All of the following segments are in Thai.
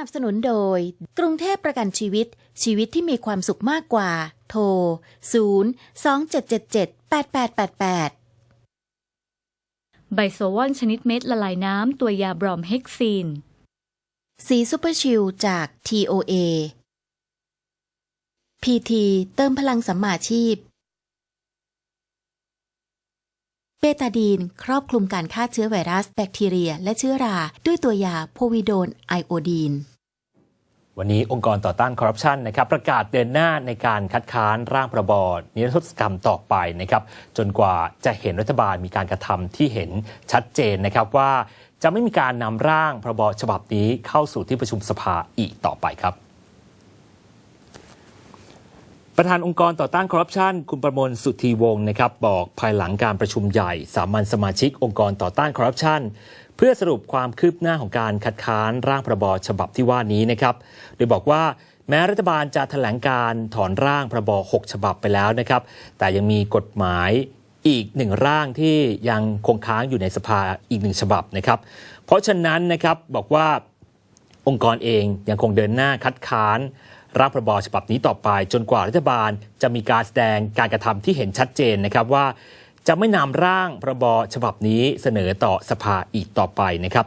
นับสนุนโดย กรุงเทพประกันชีวิต ชีวิตที่มีความสุขมากกว่า โทร 0 2 7 7 7 8 8 8 8 ไบโซวอนชนิดเม็ดละลายน้ำตัวยาบรอมเฮกซีน สีซูเปอร์ชิลจาก TOA PT เติมพลังสัมมาชีพ เบตาดีน ครอบคลุมการฆ่าเชื้อไวรัส แบคทีเรีย และเชื้อรา ด้วยตัวยาโพวิโดนไอโอดีน วันนี้องค์กรต่อต้านคอร์รัปชันนะครับประกาศเดินหน้าในการคัดค้านร่างประบอนิรโทษกรรมต่อไปนะครับจนกว่าจะเห็นรัฐบาลมีการกระทำที่เห็นชัดเจนนะครับว่าจะไม่มีการนำร่างพระบฉบับนี้เข้าสู่ที่ประชุมสภาอีกต่อไปครับ ประธานองค์กรต่อต้านคอร์รัปชันคุณประมวลสุธีวงศ์นะครับบอกภายหลังการประชุมใหญ่สามัญสมาชิกองค์กรต่อต้านคอร์รัปชันเพื่อสรุปความคืบหน้าของการคัดค้านร่างพรบฉบับที่ว่านี้นะครับ โดยบอกว่าแม้รัฐบาลจะแถลงการถอนร่างพรบ 6 ฉบับไปแล้วนะครับ แต่ยังมีกฎหมายอีกหนึ่งร่างที่ยังคงค้างอยู่ในสภาอีกหนึ่งฉบับนะครับ เพราะฉะนั้นนะครับบอกว่าองค์กรเองยังคงเดินหน้าคัดค้าน ร่างพรบฉบับนี้ต่อไป จนกว่ารัฐบาลจะมีการแสดงการกระทำที่เห็นชัดเจนนะครับว่า จะไม่นำร่างพรบฉบับนี้เสนอต่อสภาอีกต่อไปนะครับ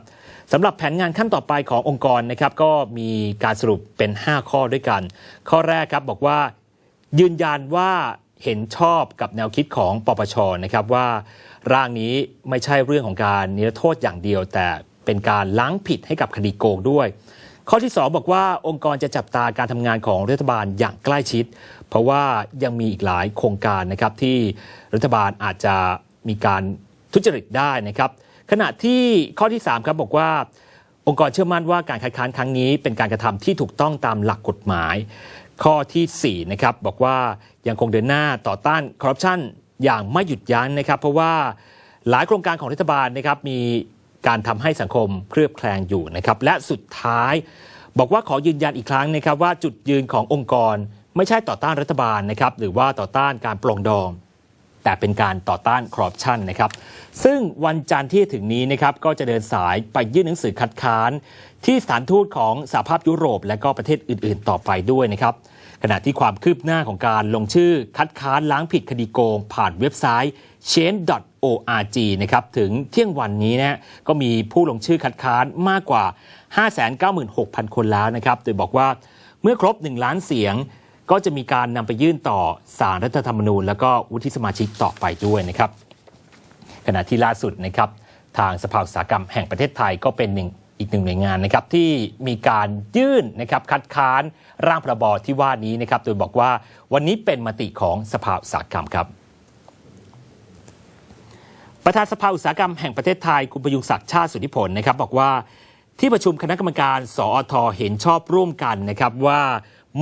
สำหรับแผนงานขั้นต่อไปขององค์กรนะครับก็มีการสรุปเป็น 5 ข้อด้วยกัน ข้อแรกครับบอกว่า ยืนยันว่าเห็นชอบกับแนวคิดของปปชนะครับว่า ร่างนี้ไม่ใช่เรื่องของการนิรโทษอย่างเดียว แต่เป็นการล้างผิดให้กับคดีโกงด้วย ข้อที่ 2 บอกว่าองค์กรจะจับตาการทำงานของรัฐบาลอย่างใกล้ชิด เพราะว่ายังมีอีกหลายโครงการนะครับที่รัฐบาลอาจจะมีการทุจริตได้นะครับ ขณะที่ข้อที่3ครับบอกว่า องค์กรเชื่อมั่นว่าการคัดค้านครั้งนี้ เป็นการกระทำที่ถูกต้องตามหลักกฎหมาย ข้อทีสี่4นะครับบอกว่ายังคงเดินหน้าต่อต้านคอร์รัปชันอย่างไม่หยุดยั้งนะครับ เพราะว่าหลายโครงการของรัฐบาลนะครับมี การทำให้สังคมเคลือบแคลงอยู่นะครับ และสุดท้าย บอกว่าขอยืนยันอีกครั้งนะครับ ว่าจุดยืนขององค์กรไม่ใช่ต่อต้านรัฐบาลนะครับหรือว่าต่อต้านการปลองดอง แต่เป็นการต่อต้านคอร์รัปชันนะครับ ซึ่งวันจันทร์ที่ถึงนี้นะครับก็จะเดินสายไปยื่นหนังสือคัดค้าน ที่สถานทูตของสหภาพยุโรป และก็ประเทศอื่น ๆ ต่อไปด้วยนะครับขณะที่ความคืบหน้าของการลงชื่อคัดค้านล้างผิดคดีโกง ผ่านเว็บไซต์ change.org นะครับถึงเที่ยงวันนี้นะก็มีผู้ลงชื่อคัดค้านมากกว่า 596,000 คนแล้วนะครับ โดยบอกว่าเมื่อครบ 1 ล้านเสียง ก็จะมีการนำไปยื่นต่อสารรัฐธรรมนูญ แล้วก็วุฒิสมาชิกต่อไปด้วยนะครับ ขณะที่ล่าสุดนะครับ ทางสภาอุตสาหกรรมแห่งประเทศไทยก็เป็นหนึ่งอีกหนึ่งหน่วยงานนะครับที่มีการยื่นนะครับคัดค้านร่างพรบที่ว่านี้นะครับ โดยบอกว่าวันนี้เป็นมติของสภาอุตสาหกรรมครับ ประธานสภาอุตสาหกรรมแห่งประเทศไทยคุณประยุงศักดิ์ชาติสุทธิผลนะครับ บอกว่าที่ประชุมคณะกรรมการ สอทเห็นชอบร่วมกันนะครับว่า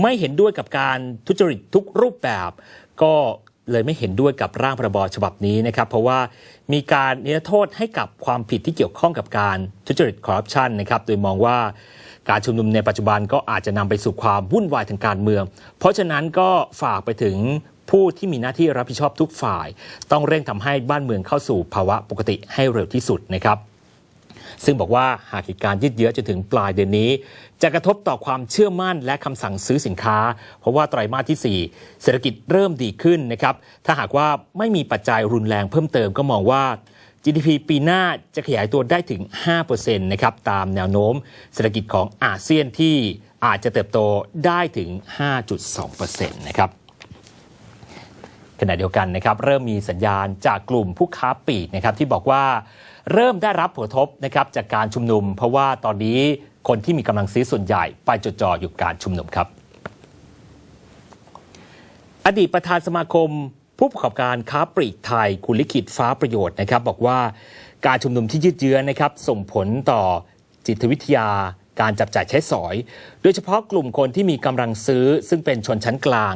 ไม่เห็นด้วยกับการทุจริตทุกรูปแบบ ก็เลยไม่เห็นด้วยกับร่างพรบฉบับนี้นะครับ เพราะว่ามีการนิรโทษให้กับความผิดที่เกี่ยวข้องกับการทุจริตคอร์รัปชันนะครับโดยมองว่าการชุมนุมในปัจจุบันก็อาจจะนำไปสู่ความวุ่นวายทางการเมือง เพราะฉะนั้นก็ฝากไปถึงผู้ที่มีหน้าที่รับผิดชอบทุกฝ่าย ต้องเร่งทำให้บ้านเมืองเข้าสู่ภาวะปกติให้เร็วที่สุดนะครับ ซึ่งบอกว่าหากเหตุการณ์ยืดเยื้อจนถึงปลายเดือนนี้ จะกระทบต่อความเชื่อมั่นและคำสั่งซื้อสินค้า เพราะว่าไตรมาสที่ 4 เศรษฐกิจเริ่มดีขึ้นนะครับถ้าหากว่าไม่มีปัจจัยรุนแรงเพิ่มเติมก็มองว่า GDP ปีหน้าจะขยายตัวได้ถึง 5%นะครับตามแนวโน้มเศรษฐกิจของอาเซียนที่อาจจะเติบโตได้ถึง 5.2%นะครับขณะเดียวกันนะครับเริ่มมีสัญญาณจากกลุ่มผู้ค้าปลีกนะครับที่บอกว่า เริ่มได้รับผลกระทบนะครับจากการชุมนุม เพราะว่าตอนนี้คนที่มีกำลังซื้อส่วนใหญ่ไปจดจ่ออยู่การชุมนุมครับ อดีตประธานสมาคมผู้ประกอบการค้าปลีกไทยคุณลิขิตฟ้าประโยชน์นะครับ บอกว่าการชุมนุมที่ยืดเยื้อนะครับ ส่งผลต่อจิตวิทยา การจับจ่ายใช้สอย โดยเฉพาะกลุ่มคนที่มีกำลังซื้อซึ่งเป็นชนชั้นกลาง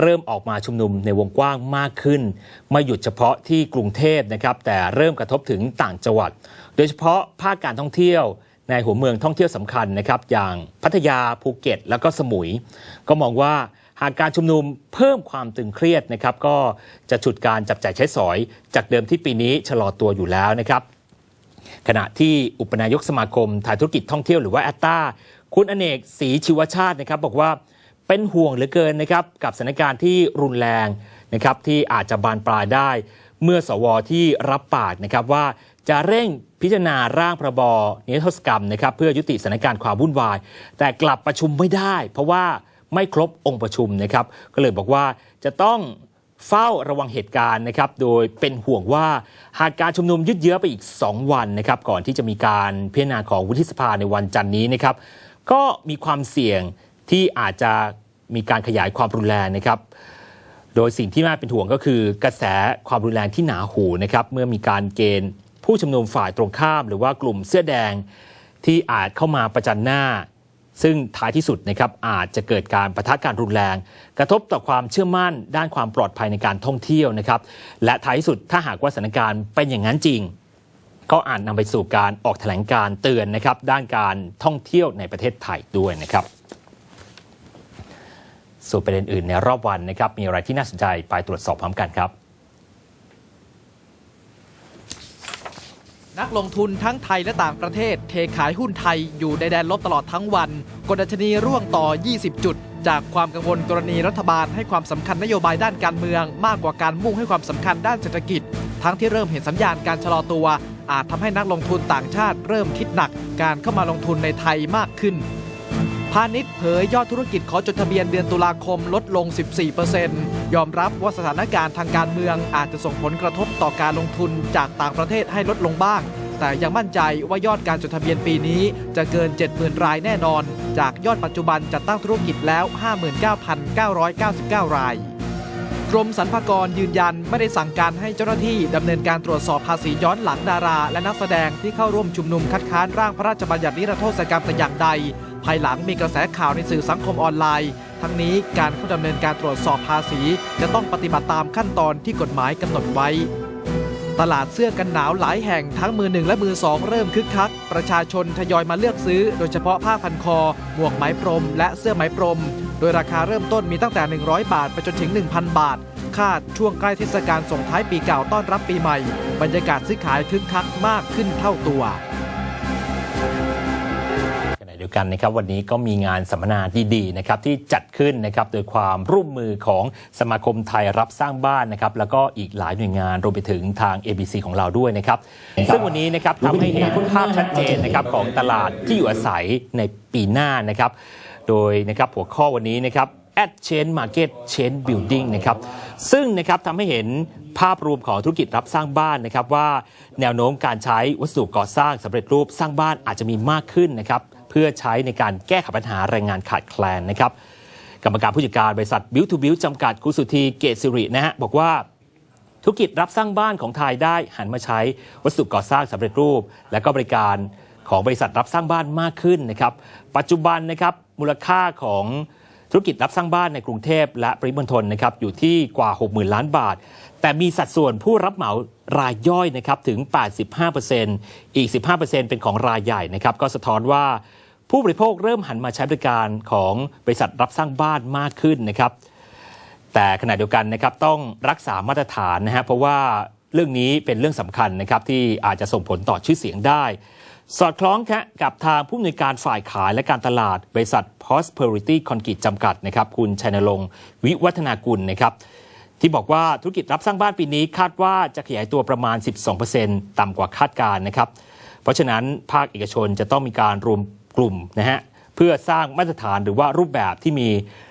เริ่มออกมาชุมนุมในวงกว้างมากขึ้น ไม่หยุดเฉพาะที่กรุงเทพนะครับแต่เริ่มกระทบถึงต่างจังหวัด โดยเฉพาะภาคการท่องเที่ยวในหัวเมืองท่องเที่ยวสำคัญนะครับอย่างพัทยาภูเก็ต แล้วก็สมุย ก็มองว่าหากการชุมนุมเพิ่มความตึงเครียดนะครับก็จะฉุดการจับจ่ายใช้สอย จากเดิมที่ปีนี้ชะลอตัวอยู่แล้วนะครับ ขณะที่อุปนายกสมาคมถ่ายธุรกิจท่องเที่ยวหรือว่าแอตตาคุณอเนกศรีชีวชาตินะครับบอกว่าเป็นห่วงเหลือเกินนะครับกับสถานการณ์ที่รุนแรงนะครับที่อาจจะบานปลายได้ เมื่อสวที่รับปากนะครับว่าจะเร่งพิจารณาร่างพรบนิรโทษกรรมนะครับเพื่อยุติสถานการณ์ความวุ่นวาย แต่กลับประชุมไม่ได้ เพราะว่าไม่ครบองค์ประชุมนะครับก็เลยบอกว่าจะต้อง เฝ้าระวังเหตุการณ์นะครับ โดยเป็นห่วงว่าหากการชุมนุมยืดเยื้อไปอีก 2 วันนะครับ ก่อนที่จะมีการพิจารณาของวุฒิสภาในวันจันทร์นี้นะครับ ก็มีความเสี่ยงที่อาจจะมีการขยายความรุนแรงนะครับ โดยสิ่งที่น่าเป็นห่วงก็คือกระแสความรุนแรงที่หนาหูนะครับ เมื่อมีการเกณฑ์ผู้ชุมนุมฝ่ายตรงข้าม หรือว่ากลุ่มเสื้อแดงที่อาจเข้ามาประจันหน้า ซึ่งท้ายที่สุดนะครับอาจจะเกิดการประทะการรุนแรง กระทบต่อความเชื่อมั่นด้านความปลอดภัยในการท่องเที่ยวนะครับและท้ายที่สุดถ้าหากว่าสถานการณ์เป็นอย่างนั้นจริง ก็อาจนำไปสู่การออกแถลงการเตือนนะครับด้านการท่องเที่ยวในประเทศไทยด้วยนะครับส่วนประเด็นอื่นในรอบวันนะครับมีอะไรที่น่าสนใจไปตรวจสอบพร้อมกันครับ นักลงทุนทั้งไทยและต่างประเทศ เทขายหุ้นไทยอยู่ในแดนลบตลอดทั้งวัน กดดัชนีร่วงต่อ 20 จุด จากความกังวลกรณีรัฐบาลให้ความสำคัญนโยบายด้านการเมือง มากกว่าการมุ่งให้ความสำคัญด้านเศรษฐกิจ ทั้งที่เริ่มเห็นสัญญาณการชะลอตัว อาจทำให้นักลงทุนต่างชาติเริ่มคิดหนัก การเข้ามาลงทุนในไทยมากขึ้น พาณิชย์เผยยอดธุรกิจขอจดทะเบียนเดือนตุลาคมลดลง 14%ยอมรับว่าสถานการณ์ทางการเมืองอาจจะส่งผลกระทบต่อการลงทุนจากต่างประเทศให้ลดลงบ้าง แต่ยังมั่นใจว่ายอดการจดทะเบียนปีนี้จะเกิน 70,000 รายแน่นอน จากยอดปัจจุบันจัดตั้งธุรกิจแล้ว 59,999 ราย กรมสรรพากรยืนยันไม่ได้สั่งการให้เจ้าหน้าที่ดำเนินการตรวจสอบภาษีย้อนหลังดารา และนักแสดงที่เข้าร่วมชุมนุมคัดค้านร่างพระราชบัญญัตินิรโทษกรรมแต่อย่างใด ภายหลังมีกระแสข่าวในสื่อสังคมออนไลน์ ทั้งนี้การเข้าดำเนินการตรวจสอบภาษี จะต้องปฏิบัติตามขั้นตอนที่กฎหมายกำหนดไว้ ตลาดเสื้อกันหนาวหลายแห่งทั้งมือหนึ่งและมือสองเริ่มคึกคัก ประชาชนทยอยมาเลือกซื้อ โดยเฉพาะผ้าพันคอ หมวกไหมพรม และเสื้อไหมพรม โดยราคาเริ่มต้นมีตั้งแต่ 100 บาท ไปจนถึง 1,000 บาทคาดช่วงใกล้เทศกาลส่งท้ายปีเก่าต้อนรับปีใหม่ บรรยากาศซื้อขายคึกคักมากขึ้นเท่าตัว เดียวกันนะครับวันนี้ก็มีงานสัมมนาดีๆนะครับที่จัดขึ้นนะครับโดยความร่วมมือของสมาคมไทยรับสร้างบ้านนะครับแล้วก็อีกหลายหน่วยงานรวมไปถึงทาง ABC ของเราด้วยนะครับซึ่งวันนี้นะครับทำให้เห็นภาพชัดเจนนะครับของตลาดที่อยู่อาศัยในปีหน้านะครับโดยนะครับหัวข้อวันนี้นะครับ at change market change building นะครับซึ่งนะครับทำให้เห็นภาพรวมของธุรกิจรับสร้างบ้านนะครับว่าแนวโน้มการใช้วัสดุก่อสร้างสำเร็จรูปสร้างบ้านอาจจะมีมากขึ้นนะครับ เพื่อใช้ในการแก้ไขปัญหาแรงงานขาดแคลนนะครับกรรมการผู้จัดการบริษัท Build to Build จำกัดคุณสุธีเกตสิรินะฮะบอกว่าธุรกิจรับสร้างบ้านของไทยได้หันมาใช้วัสดุก่อสร้างสำเร็จรูป และก็บริการของบริษัทรับสร้างบ้านมากขึ้นนะครับ ปัจจุบันนะครับมูลค่าของธุรกิจรับสร้างบ้านในกรุงเทพและปริมณฑลนะครับอยู่ที่กว่า 60,000 ล้านบาท แต่มีสัดส่วนผู้รับเหมารายย่อยนะครับถึง 85%อีก 15%เป็นของรายใหญ่นะครับ ก็สะท้อนว่าผู้บริโภคเริ่มหันมาใช้บริการของบริษัทรับสร้างบ้านมากขึ้นนะครับ แต่ขณะเดียวกันนะครับต้องรักษามาตรฐานนะฮะเพราะว่าเรื่องนี้เป็นเรื่องสำคัญนะครับที่อาจจะส่งผลต่อชื่อเสียงได้ สอดคล้องครับกับทางผู้อำนวยการฝ่ายขายและการตลาด บริษัท Prosperity Concrete จำกัดนะครับ คุณชัยนรงค์วิวัฒนากุลนะครับ ที่บอกว่าธุรกิจรับสร้างบ้านปีนี้คาดว่าจะขยายตัวประมาณ 12%ต่ำกว่าคาดการนะครับ เพราะฉะนั้นภาคเอกชนจะต้องมีการรวมกลุ่มนะฮะเพื่อสร้างมาตรฐานหรือว่ารูปแบบที่มี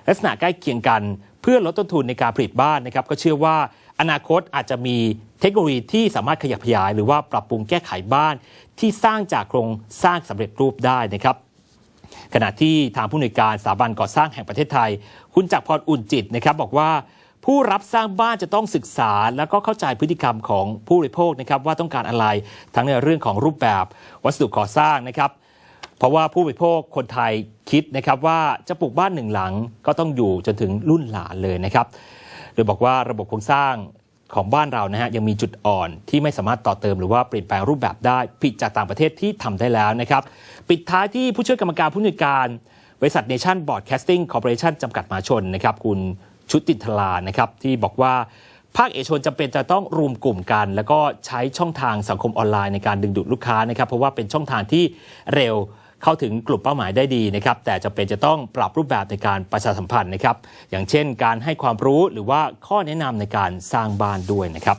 ลักษณะใกล้เคียงกัน เพื่อลดต้นทุนในการผลิตบ้านนะครับ ก็เชื่อว่าอนาคตอาจจะมีเทคโนโลยีที่สามารถขยับขยาย หรือว่าปรับปรุงแก้ไขบ้าน ที่สร้างจากโครงสร้างสำเร็จรูปได้นะครับขณะที่ทางผู้อำนวยการสถาบันก่อสร้างแห่งประเทศไทย คุณจักรพรอุ่นจิตนะครับบอกว่า ผู้รับสร้างบ้านจะต้องศึกษา แล้วก็เข้าใจพฤติกรรมของผู้บริโภคนะครับว่าต้องการอะไรทั้งในเรื่องของรูปแบบ วัสดุก่อสร้างนะครับ เพราะว่าผู้บริโภคคนไทยคิดนะครับว่าจะปลูกบ้านหนึ่งหลังก็ต้องอยู่จนถึงรุ่นหลานเลยนะครับ โดยบอกว่าระบบโครงสร้างของบ้านเรานะฮะยังมีจุดอ่อนที่ไม่สามารถต่อเติมหรือว่าเปลี่ยนแปลงรูปแบบได้ผิดจากต่างประเทศที่ทำได้แล้วนะครับ ปิดท้ายที่ผู้ช่วยกรรมการผู้อำนวยการบริษัทเนชั่นบอร์ดแคสติ้งคอร์ปอเรชั่นจำกัดมหาชนนะครับ คุณ ชุตินทลานะครับที่บอกว่าภาคเอกชนจำเป็นจะต้องรวมกลุ่มกัน แล้วก็ใช้ช่องทางสังคมออนไลน์ในการดึงดูดลูกค้านะครับ เพราะว่าเป็นช่องทางที่เร็วเข้าถึงกลุ่มเป้าหมายได้ดีนะครับ แต่จำเป็นจะต้องปรับรูปแบบในการประชาสัมพันธ์นะครับ อย่างเช่น การให้ความรู้หรือว่าข้อแนะนำในการสร้างบ้านด้วยนะครับ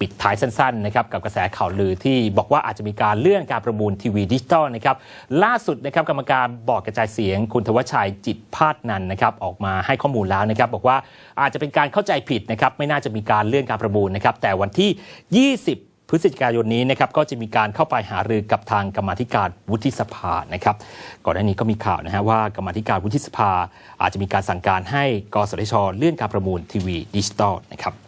ปิดท้ายสั้นๆนะครับกับกระแสข่าวลือที่บอกว่าอาจจะมีการเลื่อนการประมูลทีวีดิจิตอลนะครับล่าสุดนะครับกรรมการบอร์ดกระจายเสียง คุณทวชชัยจิตพาดนันนะครับออกมาให้ข้อมูลแล้วนะครับบอกว่าอาจจะเป็นการเข้าใจผิดนะครับไม่น่าจะมีการเลื่อนการประมูลนะครับแต่วันที่ 20พฤศจิกายนนี้นะครับก็จะมีการเข้าไปหารือกับทางกรรมธิการวุฒิสภานะครับก่อนหน้านี้ก็มีข่าวนะฮะว่ากรรมธิการวุฒิสภา อาจจะมีการสั่งการให้กสทชเลื่อนการประมูลทีวีดิจิตอลนะครับ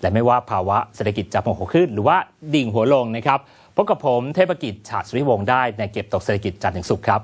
และไม่ว่าภาวะเศรษฐกิจจะโมโหขึ้น หรือว่าดิ่งหัวลงนะครับพบกับผมเทพกิจฉาสุริวงศ์ได้ในเก็บตกเศรษฐกิจจันทร์ถึงสุขครับ